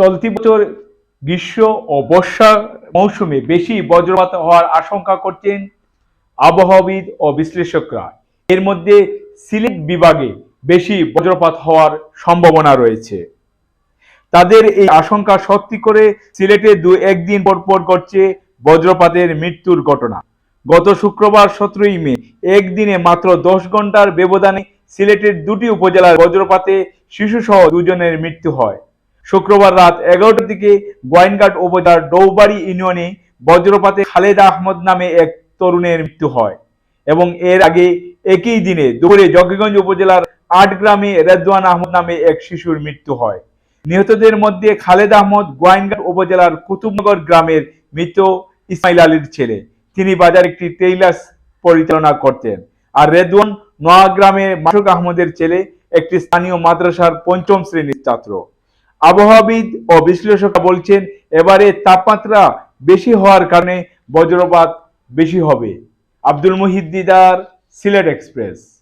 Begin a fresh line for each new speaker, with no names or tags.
চলতি বছর গ্রীষ্ম ও বর্ষা মৌসুমে বেশি বজ্রপাত হওয়ার আশঙ্কা করছেন আবহাওয়াবিদ ও বিশ্লেষকরা। এর মধ্যে সিলেট বিভাগে বেশি বজ্রপাত হওয়ার সম্ভাবনা রয়েছে। তাদের এই আশঙ্কা সত্যি করে সিলেটে দু, একদিন পরপর পর ঘটছে বজ্রপাতের মৃত্যুর ঘটনা। গত শুক্রবার সতেরোই মে, একদিনে মাত্র দশ ঘণ্টার ব্যবধানে সিলেটের দুটি উপজেলার বজ্রপাতে শিশুসহ দুজনের মৃত্যু হয়। শুক্রবার রাত এগারোটার দিকে গোয়াইনঘাট উপজেলার ডৌবাড়ি ইউনিয়নে বজ্রপাতে খালেদ আহমদ নামে এক তরুণের মৃত্যু হয় এবং এর আগে একই দিনে দুপুরে জকিগঞ্জ উপজেলার আট গ্রামে রেদওয়ান আহমদ নামে এক শিশুর মৃত্যু হয়। নিহতদের মধ্যে খালেদ আহমদ গোয়াইনঘাট উপজেলার কুতুবনগর গ্রামের মৃত ইসমাইল আলীর ছেলে। তিনি বাজার একটি টেইলার্স পরিচালনা করতেন। আর রেদওয়ান নোয়াগ্রামে মাসুক আহমদের ছেলে, একটি স্থানীয় মাদ্রাসার পঞ্চম শ্রেণির ছাত্র। আবহাওয়াবিদ ও বিশ্লেষকরা বলছেন, এবারে তাপমাত্রা বেশি হওয়ার কারণে বজ্রপাত বেশি হবে। আব্দুল মুহিদ্দিদার সিলেট এক্সপ্রেস।